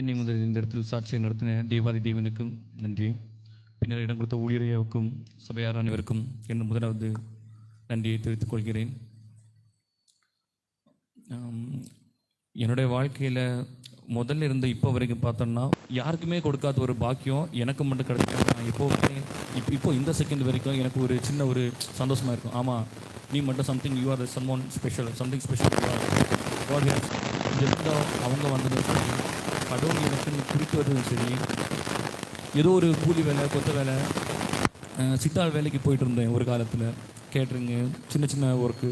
என்னை முதல் இந்த இடத்தில் சாட்சியை நடத்தின தேவாதி தேவனுக்கும் நன்றி. பின்னர் இடம் கொடுத்த ஊழியரையாவுக்கும் சபையார் அனைவருக்கும் என் முதலாவது நன்றியை தெரிவித்துக் கொள்கிறேன். என்னுடைய வாழ்க்கையில் முதல்ல இருந்து இப்போ வரைக்கும் பார்த்தோம்னா யாருக்குமே கொடுக்காத ஒரு பாக்கியம் எனக்கு மட்டும் கிடைச்சா நான் எப்போவுமே இப்போ இப்போ இந்த செகண்ட் வரைக்கும் எனக்கு ஒரு சின்ன ஒரு சந்தோஷமாக இருக்கும். ஆமாம் நீ மட்டும் something you are someone special something special அவங்க வந்தது கடவுள் எனக்கு குறிக்கிறதும் சரி. ஏதோ ஒரு கூலி வேலை கொத்த வேலை சித்தாள் வேலைக்கு போயிட்டு இருந்தேன் ஒரு காலத்தில். கேட்ரிங்கு சின்ன சின்ன ஒர்க்கு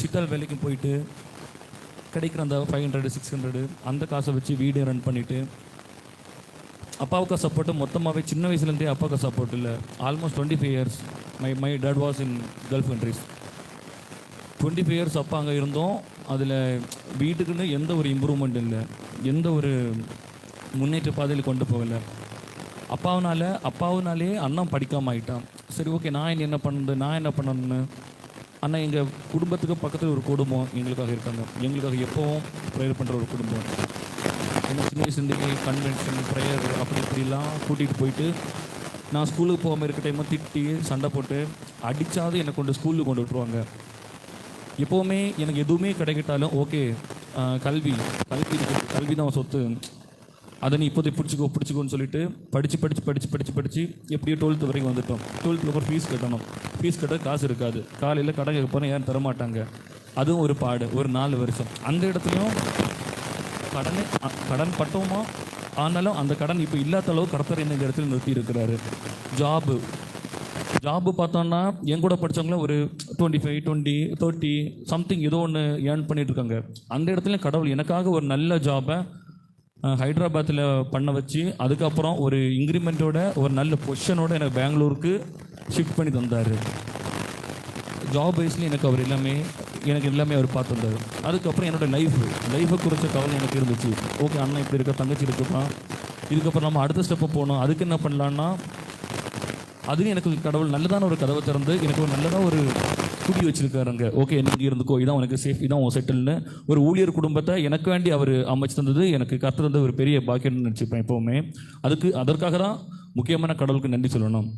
சித்தாள் வேலைக்கு போயிட்டு கிடைக்கிற அந்த ஃபைவ் ஹண்ட்ரடு சிக்ஸ் ஹண்ட்ரடு அந்த காசை வச்சு வீடு ரன் பண்ணிவிட்டு அப்பாவுக்கு சப்போர்ட்டு மொத்தமாகவே சின்ன வயசுலேருந்தே அப்பாவுக்கு சப்போர்ட் இல்லை. Almost twenty five years my my dad was in Gulf countries twenty five years அப்பா அங்கே இருந்தோம். அதில் வீட்டுக்குன்னு எந்த ஒரு இம்ப்ரூவ்மெண்ட் இல்லை. எந்த ஒரு முன்னேற்ற பாதையில் கொண்டு போகலை. அப்பாவுனால அப்பாவுனாலே அண்ணன் படிக்காம ஆகிட்டான் சரி ஓகே நான் என்ன பண்ணுது? நான் என்ன பண்ணணும்னு? அண்ணா எங்கள் குடும்பத்துக்கு பக்கத்தில் ஒரு குடும்பம் எங்களுக்காக இருக்காங்க. எங்களுக்காக எப்போவும் ப்ரேயர் பண்ணுற ஒரு குடும்பம். என்ன சின்ன வயசுலேருந்தே கன்வென்ஷன் ப்ரேயர் அப்படி இப்படிலாம் கூட்டிகிட்டு போயிட்டு நான் ஸ்கூலுக்கு போகாமல் இருக்க டைமாக திட்டி சண்டை போட்டு அடித்தாவது என்னை கொண்டு ஸ்கூலுக்கு கொண்டு விட்டுருவாங்க. எப்போவுமே எனக்கு எதுவுமே கிடைக்கிட்டாலும் ஓகே கல்வி. கல்வி கல்வி தான் சொத்து. அதை நீ இப்போதைக்கு பிடிச்சிக்கோ பிடிச்சிக்கோன்னு சொல்லிட்டு படித்து படித்து படித்து படித்து படித்து எப்படியோ டுவெல்த்து வரைக்கும் வந்துட்டோம். டுவெல்த்தில் அப்புறம் ஃபீஸ் கட்டணும். ஃபீஸ் கட்ட காசு இருக்காது. காலையில் கடன் போனால் யாரும் தரமாட்டாங்க. அதுவும் ஒரு பாடு ஒரு நாலு வருஷம். அந்த இடத்துலையும் கடனை கடன் பட்டோமா? ஆனாலும் அந்த கடன் இப்போ இல்லாத அளவு கடத்தர் இந்த இடத்துல நிறுத்தி இருக்கிறாரு ஜாபு ஜாபு பார்த்தோன்னா என் கூட படித்தவங்களும் ஒரு twenty five twenty thirty something ஏதோ ஒன்று ஏர்ன் பண்ணிட்டு இருக்காங்க அந்த இடத்துல கடவுள் எனக்காக ஒரு நல்ல ஜாபை ஹைதராபாத்தில் பண்ண வச்சு அதுக்கப்புறம் ஒரு இன்க்ரிமெண்ட்டோட ஒரு நல்ல பொசிஷனோட எனக்கு பெங்களூருக்கு ஷிஃப்ட் பண்ணி தந்தார். ஜாப் வைஸ்லேயும் எனக்கு அவர் எல்லாமே எனக்கு எல்லாமே அவர் பார்த்து வந்தார் அதுக்கப்புறம் என்னோட லைஃப் லைஃபை குறித்த கவலை எனக்கு இருந்துச்சு. ஓகே அண்ணன் இப்படி இருக்க தங்கச்சி இருக்குப்பா இதுக்கப்புறம் நம்ம அடுத்த ஸ்டெப்பு போகணும். அதுக்கு என்ன பண்ணலான்னா அதுலேயும் எனக்கு கடவுள் நல்லதான ஒரு கதவை திறந்து எனக்கு ஒரு நல்லதாக ஒரு குடி வச்சிருக்காருங்க. ஓகே நீங்க இருந்துக்கோ. இதான் உனக்கு சேஃப் இதான் உன் செட்டில்னு ஒரு ஊழியர் குடும்பத்தை எனக்கு வேண்டி அவர் அமைச்சு தந்தது எனக்கு கற்று தந்த ஒரு பெரிய பாக்கியம்னு நினச்சிப்பேன் எப்போவுமே. அதுக்கு அதற்காக தான் முக்கியமான கடவுளுக்கு நன்றி சொல்லணும்.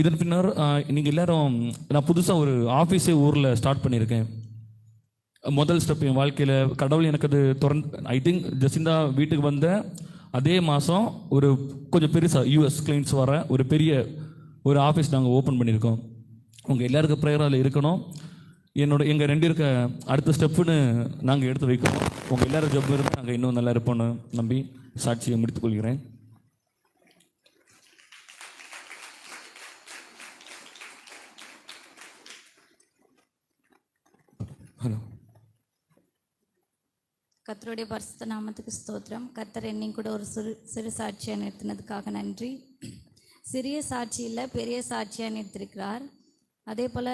இதன் பின்னர் நீங்கள் எல்லாரும் நான் புதுசாக ஒரு ஆஃபீஸே ஊரில் ஸ்டார்ட் பண்ணியிருக்கேன். முதல் ஸ்டெப் என் வாழ்க்கையில் கடவுள் எனக்கு அது திறந்து ஐ திங்க் ஜசிந்தா வீட்டுக்கு வந்த அதே மாதம் ஒரு கொஞ்சம் பெருசாக யூஎஸ் கிளைண்ட்ஸ் வர ஒரு பெரிய ஒரு ஆஃபீஸ் நாங்கள் ஓப்பன் பண்ணியிருக்கோம். உங்கள் எல்லாருக்கும் ப்ரேயரும் அதில் இருக்கணும். என்னோட எங்கள் ரெண்டு இருக்க அடுத்த ஸ்டெப்புன்னு நாங்கள் எடுத்து வைக்கணும். உங்கள் எல்லாரும் ஜப் இருந்தால் நாங்கள் இன்னும் நல்லா இருப்போம்னு நம்பி சாட்சியை முடித்துக்கொள்கிறேன் ஹலோ கர்த்தருடைய பரிசுத்த நாமத்துக்கு ஸ்தோத்திரம். கர்த்தர் என்னையும் கூட ஒரு சிறு சிறு சாட்சியாக நிறுத்தினதுக்காக நன்றி. சிறிய சாட்சியில் பெரிய சாட்சியாக நிறுத்திருக்கிறார். அதே போல்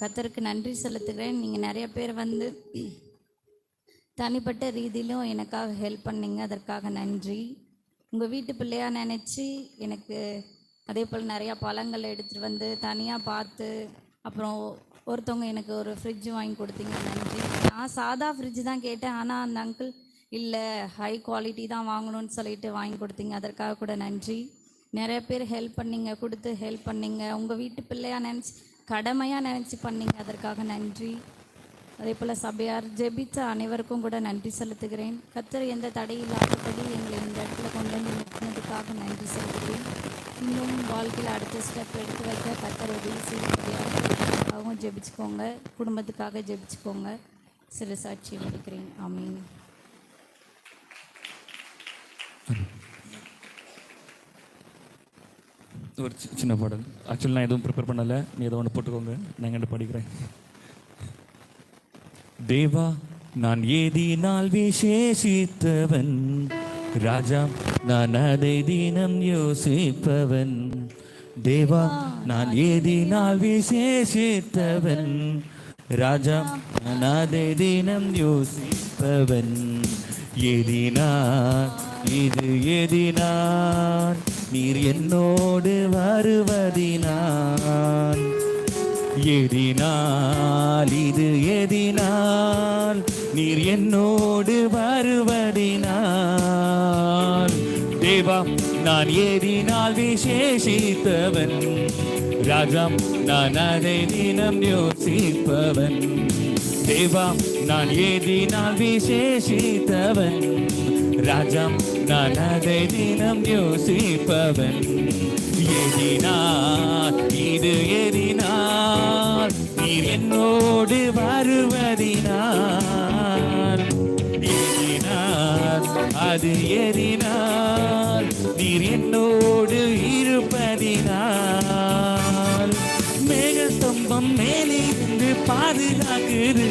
கத்தருக்கு நன்றி செலுத்துகிறேன். நீங்கள் நிறைய பேர் வந்து தனிப்பட்ட ரீதியிலும் எனக்காக ஹெல்ப் பண்ணீங்க. அதற்காக நன்றி. உங்கள் வீட்டு பிள்ளையாக நினச்சி எனக்கு அதே போல் நிறையா பழங்கள் எடுத்துகிட்டு வந்து தனியாக பார்த்து அப்புறம் ஒருத்தவங்க எனக்கு ஒரு ஃப்ரிட்ஜ் வாங்கி கொடுத்தீங்க. நன்றி. நான் சாதா ஃப்ரிட்ஜ் தான் கேட்டேன். ஆனால் அந்த அங்கிள் இல்லை ஹை குவாலிட்டி தான் வாங்கணும்னு சொல்லிட்டு வாங்கி கொடுத்தீங்க. அதற்காக கூட நன்றி. நிறைய பேர் ஹெல்ப் பண்ணீங்க கொடுத்து ஹெல்ப் பண்ணீங்க. உங்கள் வீட்டு பிள்ளையாக நினச்சி கடமையாக நினச்சி பண்ணீங்க. அதற்காக நன்றி. அதே போல் சபையார் ஜெபித்த அனைவருக்கும் கூட நன்றி செலுத்துகிறேன். கத்தர் எந்த தடை இல்லாதபடி எங்களை இந்த இடத்துல கொண்டு வந்து நிறுத்தினதுக்காக நன்றி செலுத்துகிறேன். இன்னும் வாழ்க்கையில் அடுத்த ஸ்டெப் எடுத்து வைக்க கத்தர் உதவி செய்யறதுக்காகவும் ஜெபிச்சுக்கோங்க. குடும்பத்துக்காக ஜெபிச்சுக்கோங்க. சிறு சாட்சி வடிக்கிறேன் ஆமீன். ஒரு சின்ன பாடல். ஆக்சுவலி நான் எதுவும் ப்ரிப்பேர் பண்ணலை. நீ ஏதோ ஒன்று போட்டுக்கோங்க. நான் எங்கிட்ட படிக்கிறேன். தேவா நான் ஏதினால் விசேஷித்தவன். ராஜா நான் அதை தினம் யோசிப்பவன். தேவா நான் ஏதினால் விசேஷித்தவன். ராஜா நான் அதை தினம் யோசிப்பவன். எதினார் இது எதினார் நீர் என்னோடு வருவதினான் எதினால் இது எதினால் நீர் என்னோடு வருவதினால். தேவா நான் ஏறினால் விசேஷித்தவன். ராஜா நான் அதை தினம் யோசிப்பவன். தேவா நான் ஏறினால் விசேஷித்தவன். ராஜம் நான் அதை தினம் யோசிப்பவன். எதினால் இது எதினால் நீர் என்னோடு வருவதினார். எதினால் அது எதினால் நீர் என்னோடு இருப்பதினால் மேகஸ்தம்பம் மேலிருந்து பாதுகாக்குது.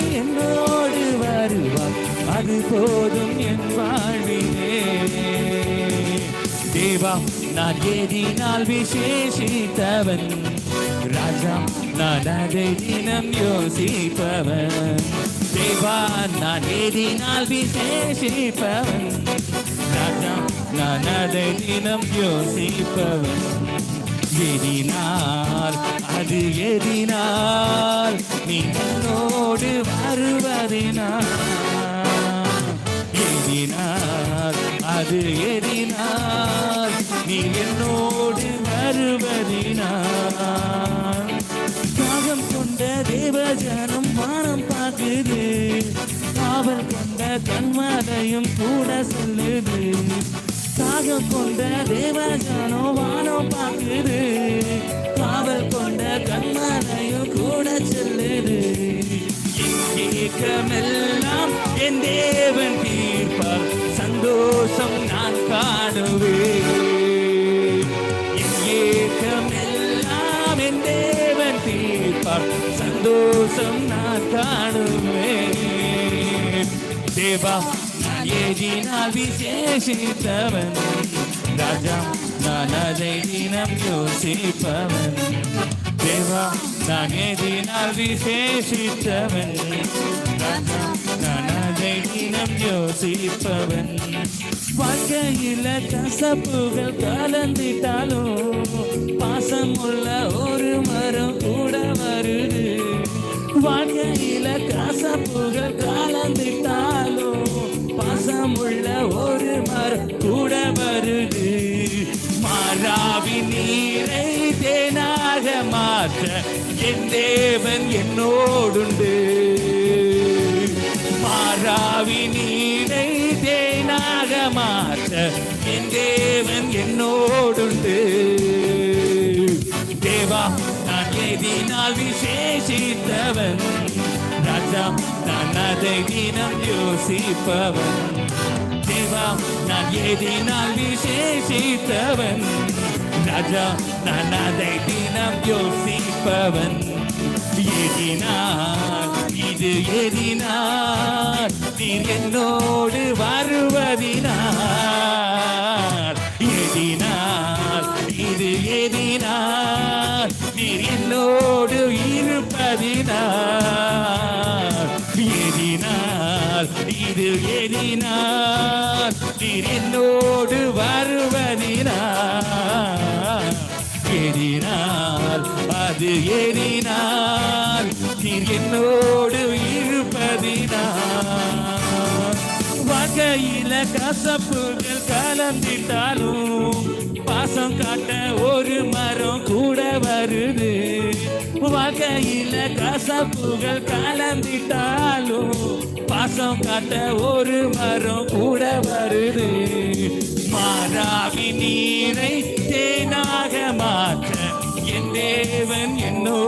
என்னோடு வருவார் அது போதும் என் வாழ்விலே. தேவா நான் ஏதினால் விசேஷித்தவன். ராஜா நான் அதை தினம் யோசிப்பவன். தேவா நான் ஏதினால் விசேஷிப்பவன். ராஜா நான் அதை தினம் யோசிப்பவன். எதினால் அது எதினால் நீ என்னோடு வருவதினால். எதினால் அது எதினால் நீ என்னோடு வருவதினால். தாகம் கொண்ட தேவஜனம் மானம் பார்க்குது. காவல் கொண்ட கண்மலையும் கூட சொல்லுது. காக கொண்ட தேவஜானோ வானோ பார்க்குது. காவல் கொண்ட கண்மனையும் கூட செல்லுது. ஏக்கமெல்லாம் என் தேவன் தீர்ப்பார். சந்தோஷம் நான் காணுவேன். ஏக்கமெல்லாம் என் தேவன் தீர்ப்பார். சந்தோஷம் நான் காணுவேன். தேவா ஏதினால் விசேஷித்தவன். ராஜா நான் அதை தினம் யோசிப்பவன். தேவா நான் ஏதினால் விசேஷித்தவன். ராஜா நான் அதை தினம் யோசிப்பவன். வாழ்க்கையில் கசப்புகள் கலந்திட்டாலும் பாசமுள்ள ஒரு மரம் தேவன் என்னோடுண்டு. மாறாவி நீரை தேனாக மாற்ற என் தேவன் என்னோடுண்டு. தேவா நான் எதினால் விசேஷித்தவன். ராஜா நான் அதை தினம் யோசிப்பவன். தேவா நான் எதினால் விசேஷித்தவன். ராஜா நான் அதை தினம் யோசிப்பவன். எதினார் இது எதினார். நீர் என்னோடு வருவதினார். எதினார். இது எதினார். நீர் என்னோடு இருப்பதினார். எதினார். இது எதினார். நீர் என்னோடு வருவதினார். எதினார். அது எதினார். நீர் என்னோடு இருப்பதினா வகையில கசப்புகள் கலந்திட்டாலும் பாசம் காட்ட ஒரு மரம் கூட வருது. வகையில கசப்புகள் கலந்திட்டாலும் பாசம் காட்ட ஒரு மரம் கூட வருது. மாறாவி நீரை தேனாக மாற்ற என் தேவன் என்னோ